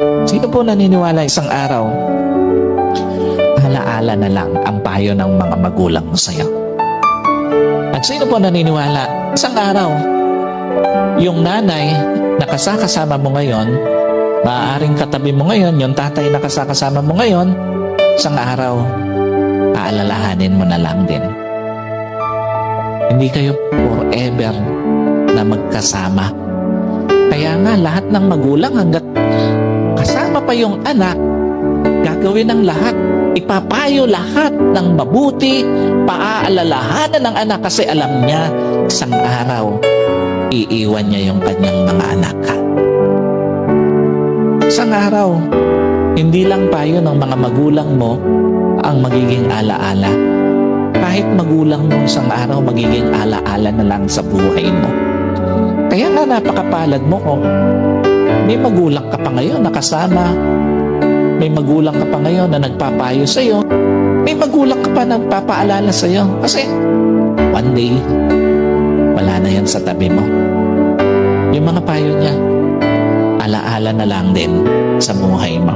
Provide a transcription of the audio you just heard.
Sino po naniniwala isang araw? Alaala na lang ang payo ng mga magulang mo sa'yo. At sino po naniniwala? Isang araw, yung nanay na kasakasama mo ngayon, maaaring katabi mo ngayon, yung tatay na kasakasama mo ngayon, isang araw, aalalahanin mo na lang din. Hindi kayo forever na magkasama. Kaya nga lahat ng magulang hanggat kasama pa yung anak, gagawin ng lahat. Ipapayo lahat ng mabuti, paaalalahanan ng anak kasi alam niya isang araw iiwan niya yung kanyang mga anak. Isang araw, hindi lang payo ng mga magulang mo ang magiging alaala. Kahit magulang mo isang araw magiging alaala na lang sa buhay mo. Kaya nga napakapalad mo kung may magulang ka pa ngayon nakasama, may magulang ka pa ngayon na nagpapayo sa iyo, may magulang ka pa na nagpapaalala sa iyo. Kasi one day, wala na yan sa tabi mo. Yung mga payo niya, alaala na lang din sa buhay mo.